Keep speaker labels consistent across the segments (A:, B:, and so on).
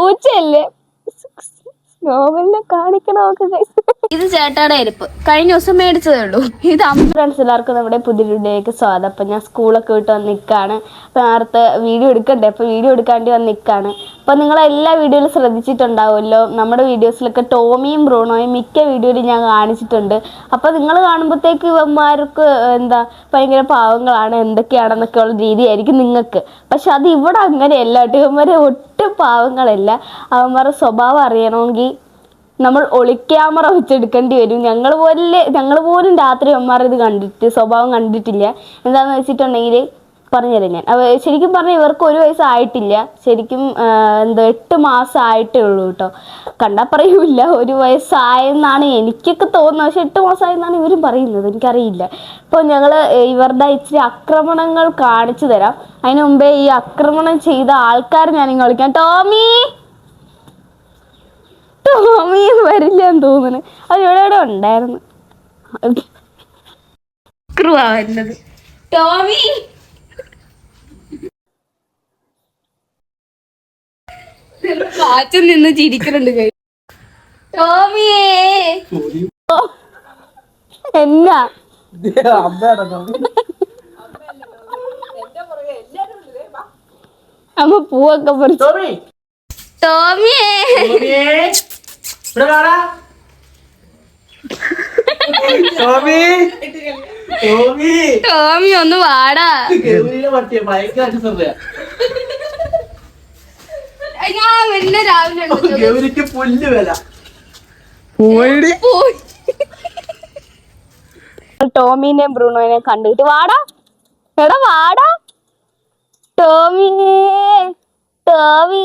A: പൂച്ചയല്ലേ? നോവലിനെ കാണിക്കണമൊക്കെ ഇത് ചേട്ടാടെ അരിപ്പ് കഴിഞ്ഞ ദിവസം മേടിച്ചതേ ഉള്ളൂ. ഇത് ഫ്രണ്ട്സ് എല്ലാവർക്കും നമ്മുടെ പുതിയ വീഡിയോയിലേക്ക് സ്വാഗതം. അപ്പം ഞാൻ സ്കൂളൊക്കെ വിട്ട് വന്ന് നിൽക്കുകയാണ് അപ്പം നേരത്തെ വീഡിയോ എടുക്കണ്ടേ? അപ്പോൾ വീഡിയോ എടുക്കാണ്ടി വന്ന് നിൽക്കുകയാണ് അപ്പോൾ നിങ്ങൾ എല്ലാ വീഡിയോയിലും ശ്രദ്ധിച്ചിട്ടുണ്ടാവുമല്ലോ. നമ്മുടെ വീഡിയോസിലൊക്കെ ടോമിയും ബ്രൂണോയും മിക്ക വീഡിയോയിലും ഞാൻ കാണിച്ചിട്ടുണ്ട്. അപ്പോൾ നിങ്ങൾ കാണുമ്പോഴത്തേക്ക് ഇവന്മാർക്ക് എന്താ ഭയങ്കര പാവങ്ങളാണ്. എന്തൊക്കെയാണെന്നൊക്കെ ഉള്ള രീതിയായിരിക്കും നിങ്ങൾക്ക്. പക്ഷെ അത് ഇവിടെ അങ്ങനെയല്ല. കേട്ടോ ഇവന്മാരെ ഒട്ടും പാവങ്ങളല്ല. അവന്മാരുടെ സ്വഭാവം അറിയണമെങ്കിൽ നമ്മൾ ഒളി ഒളിക്യാമറ വെച്ചെടുക്കേണ്ടി വരും. ഞങ്ങൾ പോലെ ഞങ്ങൾ പോലും രാത്രി അമ്മമാർ ഇത് കണ്ടിട്ട് സ്വഭാവം കണ്ടിട്ടില്ല. എന്താണെന്ന് വെച്ചിട്ടുണ്ടെങ്കിൽ പറഞ്ഞുതരാം ഞാൻ. അപ്പോൾ ശരിക്കും പറഞ്ഞാൽ ഇവർക്ക് ഒരു വയസ്സായിട്ടില്ല ശരിക്കും എന്താ എട്ട് മാസം ആയിട്ടേ ഉള്ളൂ കേട്ടോ. കണ്ടാൽ പറയൂല ഒരു വയസ്സായെന്നാണ് എനിക്കൊക്കെ തോന്നുന്നത്. പക്ഷെ എട്ട് മാസമായെന്നാണ് ഇവരും പറയുന്നത്. എനിക്കറിയില്ല. ഇപ്പോൾ ഞങ്ങൾ ഇവരുടെ ഇച്ചിരി ആക്രമണങ്ങൾ കാണിച്ചു തരാം. അതിന് മുമ്പേ ഈ ആക്രമണം ചെയ്ത ആൾക്കാർ ഞാൻ വിളിക്കാം. ടോമി! ടോമി വരില്ല എന്ന് തോന്നുന്നു. അത് ഇവിടെ ഇവിടെ ഉണ്ടായിരുന്നു ക്രുവാ വരുന്നത്. ടോമി. കാറ്റിൽ നിന്ന് ചിരിക്കുന്നുണ്ട് കൈ. ടോമിയേ. എന്നാ? അമ്മ പൂവൊക്കെ പറിച്ചു.
B: ടോമി.
A: ടോമിയേ.
B: ടോമിയേ. ഇവിടെ വാടാ ടോമി? ടോമി?
A: ടോമി ഒന്ന് വാടാ.
B: ഗൗരിയുടെ പറ്റിയ ഭയങ്കര അനുസരണയാ
A: ഞാൻ പിന്നെ രാവിലെ ഉണ്ട്.
B: ഗൗരിക്ക് പുല്ല് വില.
A: പോയി. ടോമിനെയും ബ്രൂണോനെയും കണ്ടിട്ട് വാടാ. എടാ വാടാ. ടോമിയേ ടോമി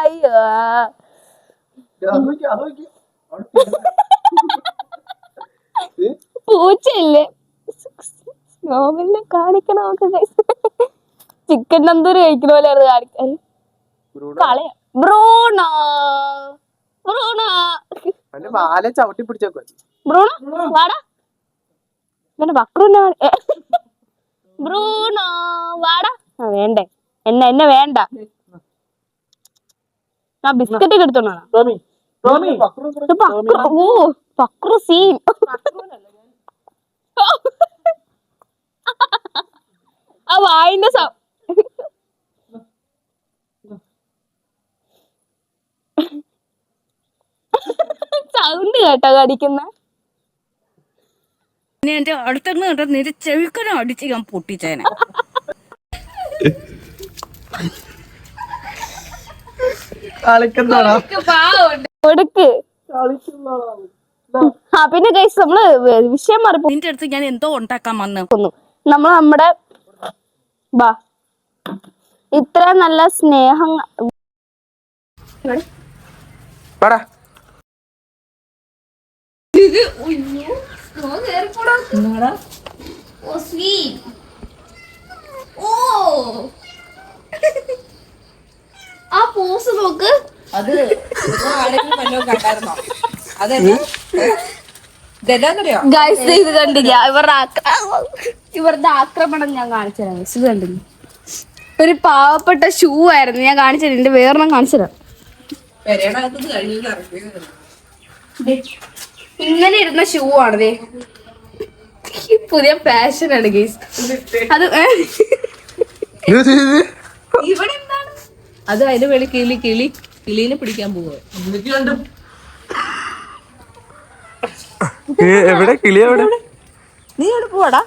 A: അയ്യോ. പൂച്ചയല്ലേ? നോവലിനെ കാണിക്കണമൊക്കെ ചിക്കൻ തന്തൂരി കഴിക്കണ പോലെ കാണിക്കാൻ. കളയ. ബ്രൂണോ? ബ്രൂണോ?
B: അവന്റെ മാല ചവിട്ടി പിടിച്ചേക്കോ
A: ബ്രൂണോ? വാടാ. ഇവന്റെ ബക്രൂനെ കാണ്- ബ്രൂണോ? വാടാ. ആ വേണ്ടേ. എന്നെ എന്നെ വേണ്ട. ആ. ബിസ്ക്കറ്റ് ഒക്കെ എടുത്തോണോ
B: ടോമി
A: ഇത് പക്രു ഓ പക്രു സീൻ ആ വായിന്റെ സൗ സൗണ്ട് കേട്ടോ കടിക്കുന്ന.
C: ഇനി എന്റെ അടുത്തങ്ങ് കണ്ട നിന്റെ ചെവിക്കനും അടിച്ച് ഞാൻ പൊട്ടിച്ചേനെ.
B: കളിക്കുന്നതാണോ?
A: കൊടുക്ക് ആ പിന്നെ ഗൈസ് നമ്മൾ വിഷയം മാറിപ്പോ
C: നിന്റെ അടുത്ത് ഞാൻ എന്തോ ഉണ്ടാക്കാൻ വന്ന്.
A: നമ്മൾ നമ്മുടെ ബാ. ഇത്ര നല്ല സ്നേഹം ആ പോസ് നോക്ക്.
D: അത് ആരെങ്കിലും വല്ലതും കണ്ടായിരുന്നോ? അതെന്നെ ഇതെന്നാന്നറിയോ
A: ഗൈസ് ഇത് കണ്ടില്ല. ഇവരുടെ ആക്ര- ഇവരുടെ ആക്രമണം ഞാൻ കാണിച്ചു തരാം ഇത് കണ്ടില്ല. ഒരു പാവപ്പെട്ട ഷൂ ആയിരുന്നു. ഞാൻ കാണിച്ചത് എന്റെ വേറെണ്ണം കാണിച്ചതാ ഇങ്ങനെ ഇരുന്ന ഷൂ ആണ് ദേ. പുതിയ ഫാഷൻ ആണ് ഗൈസ് അത്? ഇവിടെ എന്താണ്?
D: അത് അതിന് വെളി കിളി കിളി. കിളീനെ പിടിക്കാൻ പോവാ
B: എവിടെ? കിളി എവിടെ?
D: നീ എവിടെ? പോവാടാ.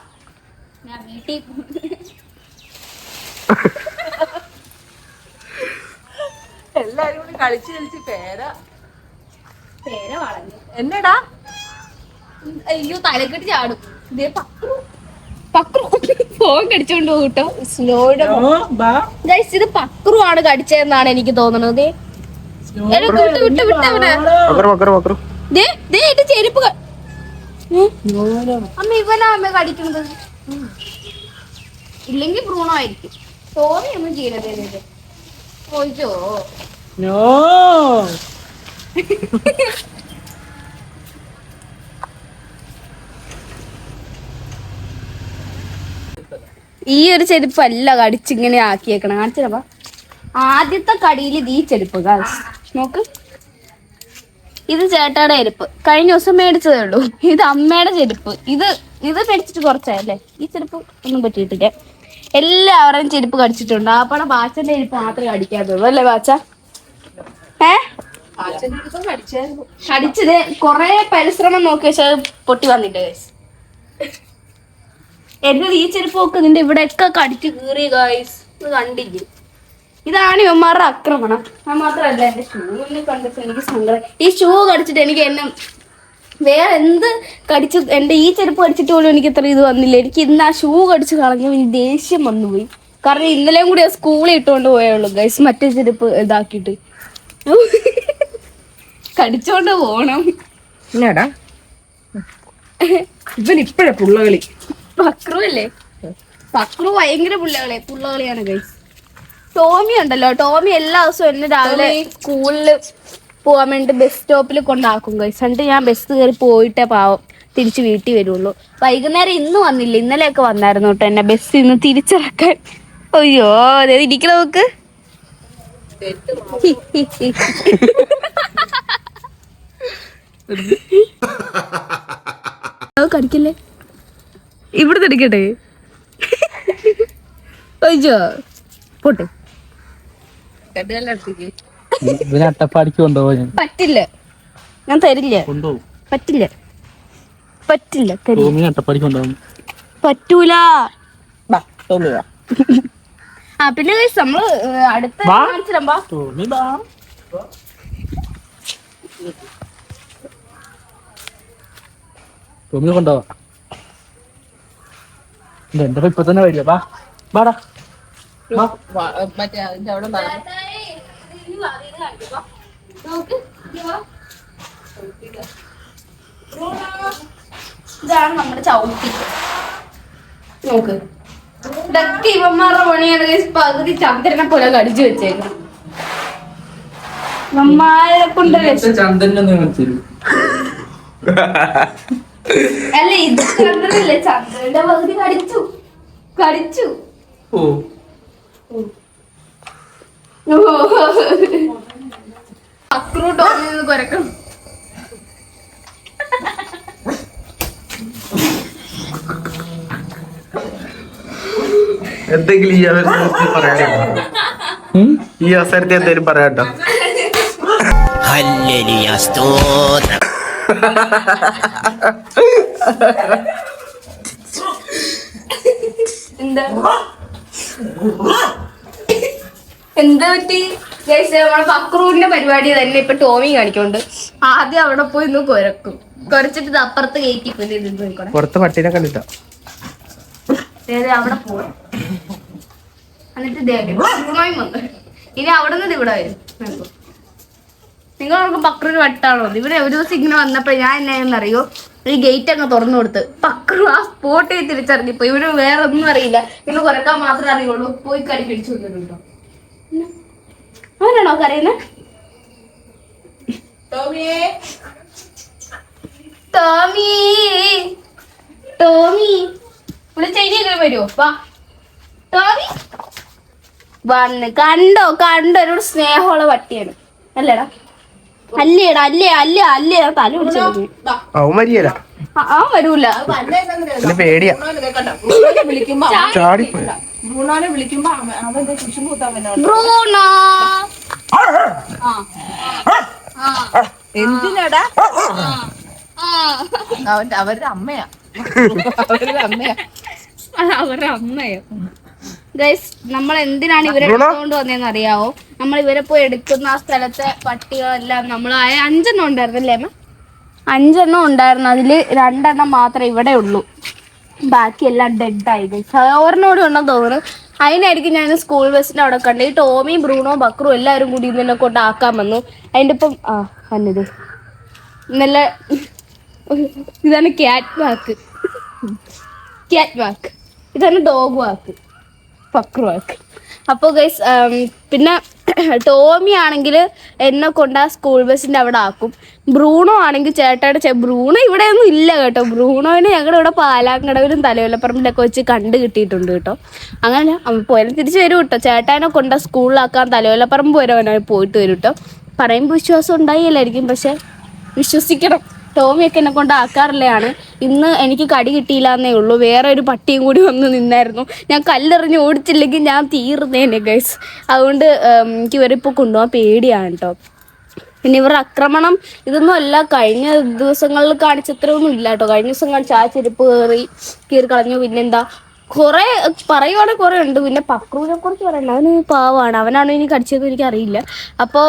D: എല്ലാരും കൂടി കളിച്ച് കളിച്ച് പേര.
A: പേര വളഞ്ഞു.
D: എന്നടാ?
A: അയ്യോ തലക്കെട്ട് ചാടും. ഇതേ പക്രു. പക്രു. ഫോൺ കടിച്ചോണ്ട് പോകും കേട്ടോ. സ്നോയുടെ ഇത് പക്രു ആണ് കടിച്ചതെന്നാണ് എനിക്ക് തോന്നുന്നത് ചെരുപ്പ്? അമ്മ ഇവനാ അമ്മ കടിക്കുന്നത് ഇല്ലെങ്കിൽ ബ്രൂണോ ആയിരിക്കും സോറി ഒന്നും ചെയ്യണത് ഈ ഒരു അല്ല കടിച്ചിങ്ങനെ ആക്കിയേക്കണം. കാണിച്ചപ്പാ ആദ്യത്തെ കടിയിൽ ഇത് ഈ ചെരുപ്പ് ഗായ്സ് നോക്ക്. ഇത് ചേട്ടയുടെ ചെരുപ്പ്. കഴിഞ്ഞ ദിവസം മേടിച്ചതേ ഉള്ളൂ. ഇത് അമ്മയുടെ ചെരുപ്പ്. ഇത് ഇത് മേടിച്ചിട്ട് കുറച്ചായല്ലേ? ഈ ചെരുപ്പ് ഒന്നും പറ്റിയിട്ടില്ല. എല്ലാവരുടെയും ചെരുപ്പ് കടിച്ചിട്ടുണ്ട്. ആപ്പടെ ബാച്ചന്റെ ചെരുപ്പ് മാത്രമേ കടിക്കാത്തുള്ളൂ. അല്ലേ ബാച്ച ഏ? കടിച്ചത് കൊറേ പരിശ്രമം നോക്കി അത് പൊട്ടി വന്നിട്ട് ഗൈസ് എന്റെ ഈ നോക്ക് നിന്റെ ഇവിടെയൊക്കെ കടിച്ചു കീറി ഇത് കണ്ടില്ലേ? ഇതാണ് ഇവന്മാരുടെ ആക്രമണം. അത് മാത്രമല്ല എന്റെ ഷൂവിനെ കണ്ടിട്ട് എനിക്ക് സങ്കടം. ഈ ഷൂ കടിച്ചിട്ട് എനിക്ക് എന്നെ വേറെ എന്ത് കടിച്ച് എന്റെ ഈ ചെരുപ്പ് കടിച്ചിട്ട് പോലും എനിക്ക് ഇത്ര ഇത് വന്നില്ല. എനിക്ക് ഇന്ന് ആ ഷൂ കടിച്ച് കളഞ്ഞു എനിക്ക് ദേഷ്യം വന്നുപോയി. കാരണം ഇന്നലെയും കൂടി സ്കൂളിൽ ഇട്ടുകൊണ്ട് പോയുള്ളൂ ഗൈസ് മറ്റേ ചെരുപ്പ് ഇതാക്കിയിട്ട്. കടിച്ചോണ്ട് പോണം.
D: എന്നാടാ ഇവൻ ഇപ്പഴേ പുള്ളകളി.
A: പക്രു അല്ലേ പക്രു ഭയങ്കര പുള്ളകളെ. പുള്ളകളിയാണ് ഗൈസ് ടോമി ഉണ്ടല്ലോ. ടോമി എല്ലാ ദിവസവും എന്നെ രാവിലെ സ്കൂളിൽ പോകാൻ വേണ്ടി ബസ് സ്റ്റോപ്പിൽ കൊണ്ടാക്കും ഗൈസ് എന്നിട്ട് ഞാൻ ബസ് കയറി പോയിട്ടേ പാവം തിരിച്ചു വീട്ടിൽ വരുള്ളൂ. വൈകുന്നേരം ഇന്ന് വന്നില്ല. ഇന്നലെയൊക്കെ വന്നായിരുന്നു കേട്ടോ എന്നെ ബസ് ഇന്ന് തിരിച്ചിറക്കാൻ. അയ്യോ അതെ ഇരിക്കണ നോക്ക്. കടിക്കല്ലേ ഇവിടെ തിരിക്കട്ടെ അയ്യോ. പോട്ടെ.
B: ഇവനെ അട്ടപ്പാടിക്ക് കൊണ്ടുപോകാൻ ഞാൻ.
A: പറ്റില്ല. ഞാൻ തരില്ല.
B: കൊണ്ടുപോകും.
A: പറ്റില്ല. പറ്റില്ല
B: ടോമിനെ അട്ടപ്പാടിക്ക് കൊണ്ടുപോകും
A: പറ്റൂല. ആ പിന്നെ നമ്മൾ അടുത്ത. കാണിച്ചിരമ്പാ
B: ടോമി ബാ. കൊണ്ടുപോവാ. എന്റെ ഇപ്പൊ തന്നെ വരിക? ബാ ബാടാ
D: മറ്റേ അതിന്റെ അവിടെ
A: ഇതാണ് നമ്മുടെ ചവിട്ടി. നോക്ക്. ഇതൊക്കെ ഇവന്മാരുടെ പണിയാണ്. പകുതി ചന്ദ്രനെ പോലെ കടിച്ചു വെച്ചേക്കും ഇവന്മാരെ കൊണ്ട് അല്ല ഇത് ചന്ദ്രനല്ലേ? ചന്ദ്രന്റെ പകുതി കടിച്ചു. കടിച്ചു.
B: ഓ.
A: അക്രൂട്ടോ കുരക്കണം
B: എന്തെങ്കിലും ഈ അവസരത്തിൽ പറയാനുണ്ടോ ഈ അവസരത്തിൽ എന്തെങ്കിലും പറയാട്ടോ
A: എന്താ? എന്താ പറ്റി? ഗൈസ് നമ്മളെ ഫക്രൂരിന്റെ പരിപാടി തന്നെ ഇപ്പൊ ടോമി കാണിക്കൊണ്ട് ആദ്യം അവിടെ പോയി ഒന്ന് കുരക്കും. കുരച്ചിട്ട് ഇത് അപ്പുറത്ത് കയറ്റി പോയി. ഇത്
B: പുറത്ത് പട്ടിനെ കണ്ടിട്ടാ?
A: അവിടെ പോവാം എന്നിട്ട് വന്നു. ഇനി അവിടെ നിന്ന് ഇവിടെ വരും. നിങ്ങൾ ഓർക്കും പക്രൂര് വട്ടാണോ? ഇവിടെ ഒരു ദിവസം ഇങ്ങനെ വന്നപ്പോ ഞാൻ എന്നാന്നറിയോ ഈ ഗേറ്റ് അങ്ങ് തുറന്നു കൊടുത്ത്. പക്രു ആ സ്പോട്ടിൽ തിരിച്ചറിഞ്ഞിപ്പോ ഇവർ വേറെ ഒന്നും അറിയില്ല. ഇന്ന് കുറയ്ക്കാൻ മാത്രമേ അറിയുള്ളൂ. പോയി കടി പിടിച്ചു കൊണ്ടിട്ടുണ്ടോ അവനാണോ കരയുന്നത് ടോമി. ടോമി. വരുമോ വാ. ടോമി. വന്ന് കണ്ടോ? കണ്ടോ? ഒരു സ്നേഹമുള്ള പട്ടിയാണ്. അല്ലേടാ? അല്ലേടാ അല്ലേ അല്ലേ അല്ലേ തല പിടിച്ചു
B: അവൻ മരിയല്ല.
A: ആ വരൂല.
B: പിന്നെ പേടിയാ.
D: ബ്രൂണോനെ വിളിക്കുമ്പോ
B: ചാടിപ്പോയി
D: ബ്രൂണോനെ വിളിക്കുമ്പോ അവൻ അവന്റെ കുശും കൂത്താൻ വന്നോണ്ട്
A: ബ്രൂണോ.
D: എന്തിനാടാ?
A: ആ.
D: അവന്റെ അവരുടെ അമ്മയാ. അവരുടെ അമ്മയാ.
A: അവരുടെ അമ്മയോ. ഗൈസ് നമ്മൾ എന്തിനാണ് ഇവരെ
B: എടുത്തോണ്ട്
A: എടുത്തുകൊണ്ട് വന്നതെന്ന് അറിയാവോ? നമ്മൾ ഇവരെ പോയി എടുക്കുന്ന ആ സ്ഥലത്തെ പട്ടികളെല്ലാം നമ്മൾ അഞ്ചെണ്ണം ഉണ്ടായിരുന്നല്ലേ അമ്മ? അഞ്ചെണ്ണം ഉണ്ടായിരുന്നു. അതിൽ രണ്ടെണ്ണം മാത്രമേ ഇവിടെ ഉള്ളൂ. ബാക്കിയെല്ലാം ഡെഡായി ഗൈസ് ഒരെണ്ണോടെ ഉണ്ടെന്ന് തോന്നുന്നു. അതിനായിരിക്കും ഞാൻ സ്കൂൾ ബസ്സിന്റെ അവിടെ കണ്ടത്. ഈ ടോമിയും ബ്രൂണോ ബക്രും എല്ലാവരും കൂടി ഇന്നെ കൊണ്ട് ആക്കാൻ വന്നു. അതിന്റെ ഇപ്പം ആ അന്നത് നല്ല ഇതാണ് ക്യാറ്റ് വാക്ക് ക്യാറ്റ് വാക്ക് ഇതാണ് ഡോഗ് വാക്ക് പക്രു വാക്ക് അപ്പോൾ ഗൈസ് പിന്നെ ടോമി ആണെങ്കിൽ എന്നെ കൊണ്ട് ആ സ്കൂൾ ബസ്സിന്റെ അവിടെ ആക്കും. ബ്രൂണോ ആണെങ്കിൽ ചേട്ടയുടെ ചേ ബ്രൂണോ ഇവിടെയൊന്നും ഇല്ല കേട്ടോ. ബ്രൂണോനെ ഞങ്ങളുടെ ഇവിടെ പാലാങ്കടവിലും തലയോലപ്പറമ്പിലൊക്കെ വെച്ച് കണ്ട് കിട്ടിയിട്ടുണ്ട് കേട്ടോ. അങ്ങനെ പോയാലും തിരിച്ച് വരും കേട്ടോ. ചേട്ടാനെ കൊണ്ട് സ്കൂളിലാക്കാൻ തലയോലപ്പറമ്പ് വരെ പോയിട്ട് വരും കേട്ടോ. പറയുമ്പോൾ വിശ്വാസം ഉണ്ടായില്ലായിരിക്കും പക്ഷെ വിശ്വസിക്കണം. ടോമിയൊക്കെ എന്നെ കൊണ്ട് ആക്കാറില്ലാണ് ഇന്ന് എനിക്ക് കടി കിട്ടിയില്ല എന്നേ ഉള്ളൂ. വേറെ ഒരു പട്ടിയും കൂടി വന്ന് നിന്നായിരുന്നു. ഞാൻ കല്ലെറിഞ്ഞ് ഓടിച്ചില്ലെങ്കിൽ ഞാൻ തീർന്നേനെ ഗൈസ് അതുകൊണ്ട് എനിക്ക് ഇവരിപ്പോൾ കൊണ്ടുപോകാൻ പേടിയാണ് കേട്ടോ പിന്നെ ഇവരുടെ ആക്രമണം ഇതൊന്നും അല്ല. കഴിഞ്ഞ ദിവസങ്ങളിൽ കാണിച്ചത്രയൊന്നും ഇല്ല കേട്ടോ കഴിഞ്ഞ ദിവസം കാണിച്ച ആ ചെരുപ്പ് കയറി കീറി കളഞ്ഞു. പിന്നെന്താ? കുറെ പറയുവാണെങ്കിൽ കുറെ ഉണ്ട്. പിന്നെ പക്രൂനെ കുറിച്ച് പറയണ്ട. അവന് പാവമാണ് അവനാണോ ഇനി കടിച്ചതെന്ന് എനിക്ക് അറിയില്ല. അപ്പോൾ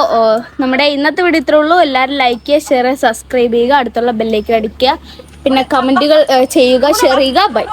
A: നമ്മുടെ ഇന്നത്തെ വീഡിയോ ഇത്രേ ഉള്ളൂ. എല്ലാവരും ലൈക്ക് ചെയ്യുക ഷെയർ ചെയ്യുക സബ്സ്ക്രൈബ് ചെയ്യുക. അടുത്തുള്ള ബെല്ലേക്ക് അടിക്കുക. പിന്നെ കമന്റുകൾ ചെയ്യുക ഷെയർ ചെയ്യുക. ബൈ